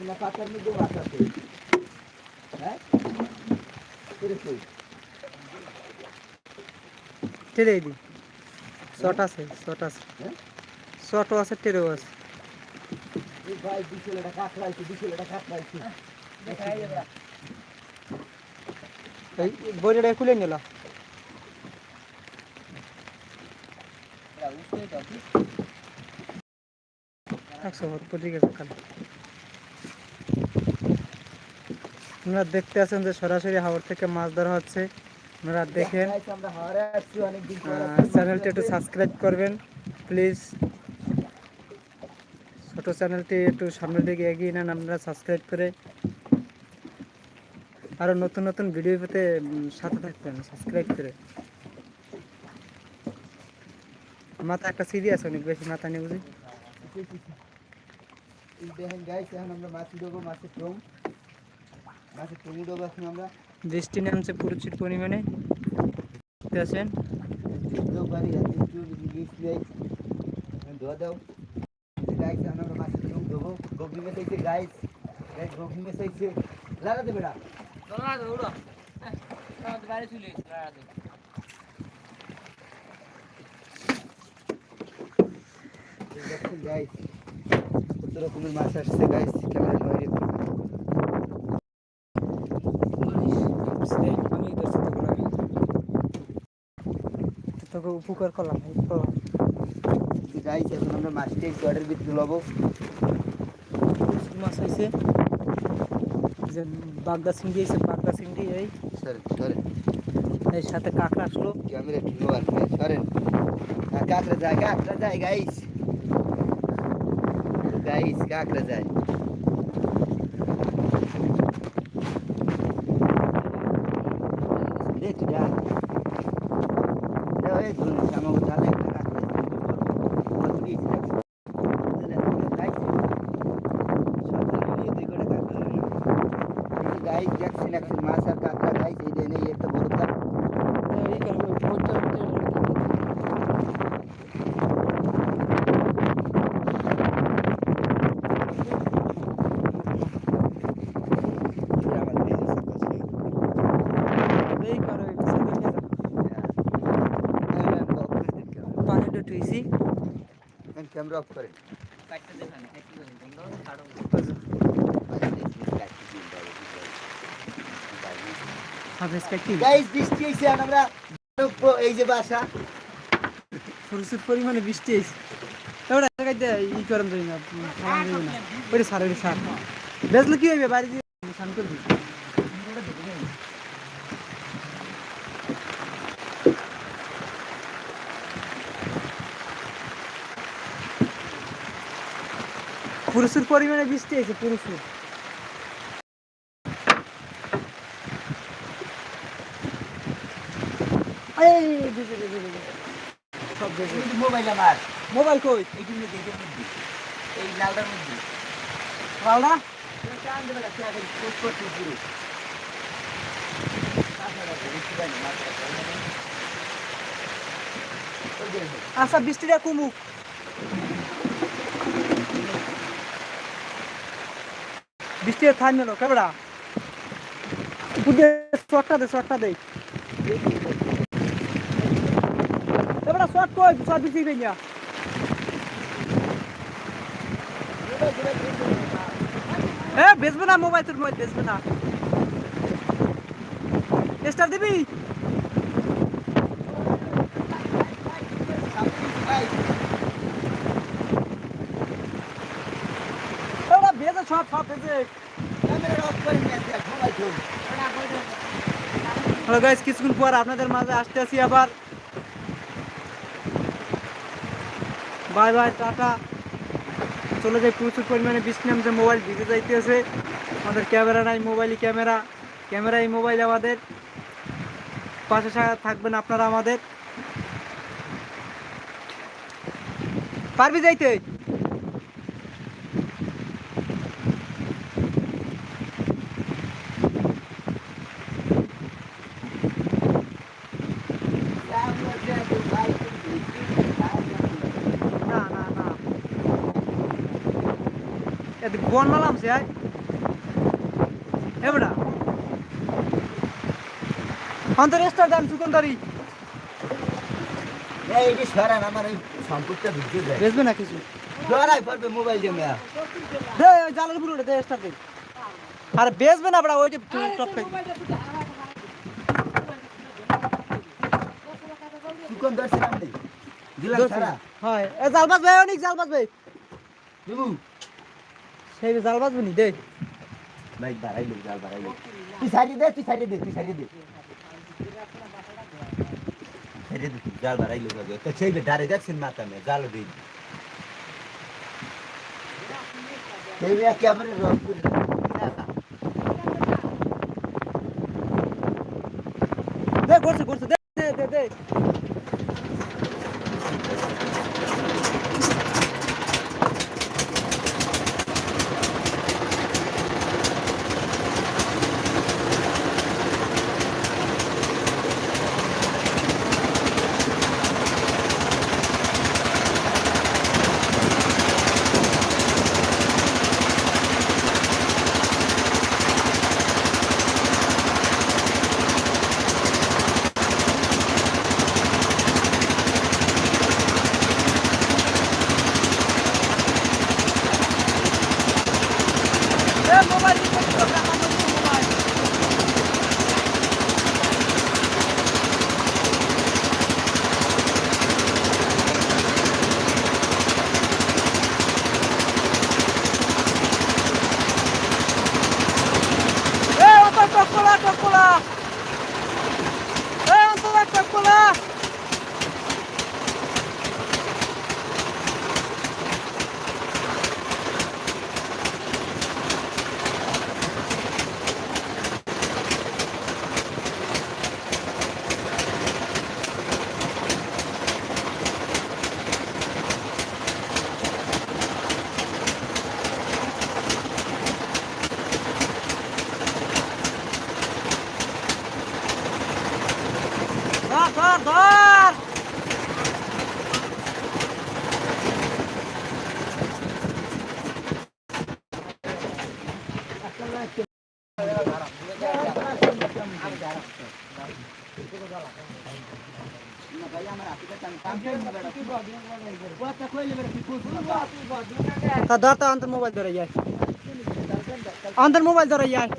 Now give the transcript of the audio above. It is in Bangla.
না পাতার মধ্যে মাছ আছে হ্যাঁ? এরকম টেরে দি শট আছে শট আছে। হ্যাঁ? শটও আছে টেরেও আছে। এই ভাই বিকেলেটা কাকড়াইছে বিকেলেটা কাকড়াইছে এই বইটা খুলে নিল। একশো ভরপুর দিকে সকালে আপনারা দেখতে আছেন যে সরাসরি হাওড় থেকে মাছ ধরা হচ্ছে। আপনারা দেখেন। চ্যানেলটি একটু সাবস্ক্রাইব করবেন, প্লিজ। ছোট চ্যানেলটি একটু সামনের দিকে এগিয়ে নেন আপনারা সাবস্ক্রাইব করে। আরও নতুন নতুন ভিডিও পেতে সাথে থাকবেন, সাবস্ক্রাইব করে। মাথা একটা সিডি আছে অনেক বেশি, মাথা নিয়ে বুঝি? দেখেন গাইস এখন আমরা মাছ উঠাবো মাছের টং মাছের টং উঠাবো এখন আমরা বৃষ্টি নামছে প্রচুর পরিমাণে। দেখতে আছেন? ধোবো গভীর মেশাইছে গাইস গাইস। গভীর মেশাইছে লাগাতে বেড়া দেখছেন গাইস কত রকমের মাছ আসছে গাইস। ক্যামেরা বাইরে তোকে উপকার করলাম গাইস এখন আমরা মাছটা এই জলের ভিতরে লবো মাছ হয়েছে যে বাগদা চিংড়ি হয়েছে বাগদা চিংড়ি এই। সরেন সরেন এই সাথে কাঁকড়া আসলো। ক্যামেরা লো আর সরেন হ্যাঁ কাঁকড়া যায় কাঁকড়া যায় গাইস গাইস কাঁকড়া যায় রে তুই যা রে ওই ধরুন আমাকে জালে একটা কাঁকড়া কত দিয়েছি গাইস দেখছেন এখন মাছ আর কাঁকড়া গাইস এই দেন এই একটা বড় কাপ এই কারণে ভোটটা আমার দেহে সাকাছে এই কারণে পানিটা টুইছি ক্যামেরা অফ করে হাফেজ কাটি গাইস বৃষ্টি হইছে আর আমরা এই যে বাসা। প্রচুর পরিমাণে বৃষ্টি হয়েছে ই করেন না যাই না। ওইটা সার ওইটা সার বেচলে কি হইবে? বাড়ি দিয়ে স্নান করবি? প্রচুর পরিমাণে বৃষ্টি হয়েছে প্রচুর মোবাইল আমার। মোবাইল কই? এই দেখে মধ্যে এই লালটার মধ্যে। লাউডা চান দেবে না চান পোস্ট করতে পুরো। আচ্ছা বৃষ্টিটা কমুক। বৃষ্টি থাই মেলো কেবড়া? শর্টটা দে শর্টটা দে। কেবড়া শর্ট কই? শর্ট দেই না এ, বেচবে না মোবাইল তোর, মোবাইল বেচবে না। স্টার দিবি কেবড়া বেজে সব সব বেজে ক্যামেরা অফ করে নিয়ে আসে মোবাইল ধরুন কিছুক্ষণ পর আপনাদের মাঝে আসতে আসি আবার। Bye bye ta-ta. চলে যাই প্রচুর পরিমাণে বৃষ্টি নামছে মোবাইল ভিজে যাইতেছে। আমাদের ক্যামেরা নাই মোবাইলই ক্যামেরা। ক্যামেরাই মোবাইল আমাদের। পাশে থাকবেন আপনারা আমাদের। পারবি যাইতে? এদিকে বন মালাম সে আয়। এবড়া অন্তর এস্টার দাম চুকন দাঁড়ি এইটি সরান আমার এই সম্পদটা ঢুকতে দেয়। বেচবে না কিছু? ধরাই পারবে মোবাইল দিয়ে মেয়া। দে জালের বুড়োটা দে এস্টার দে আরে বেচবে না বড়া ওই যে টপ খাই চুকন দর্শন দিলাম সারা। হয়। জালবাজ ভাই অনেক জালবাজ ভাই দেবু সেই জাল বাজবে নি দে ভাই বাড়াইলো জাল বাড়াইলো তুই সাইডে দে তুই সাইডে দে তুই সাইডে দে। সাইডে দে জাল বাড়াইলো যাবে। তো সেই ডারে দেখছেন মাথা মে জাল দিই সেই মেয়া ক্যামেরা রং করে দে করছে করছে দে দে দে দে এ মোবাইল দিতে তো টাকা মতো মোবাইল এ অন্তর টকলা টকলা এ অন্তর টকলা ধর ধর ধর তা ধর তা অন্তর মোবাইল ধরে যায় অন্তর মোবাইল ধরে যায়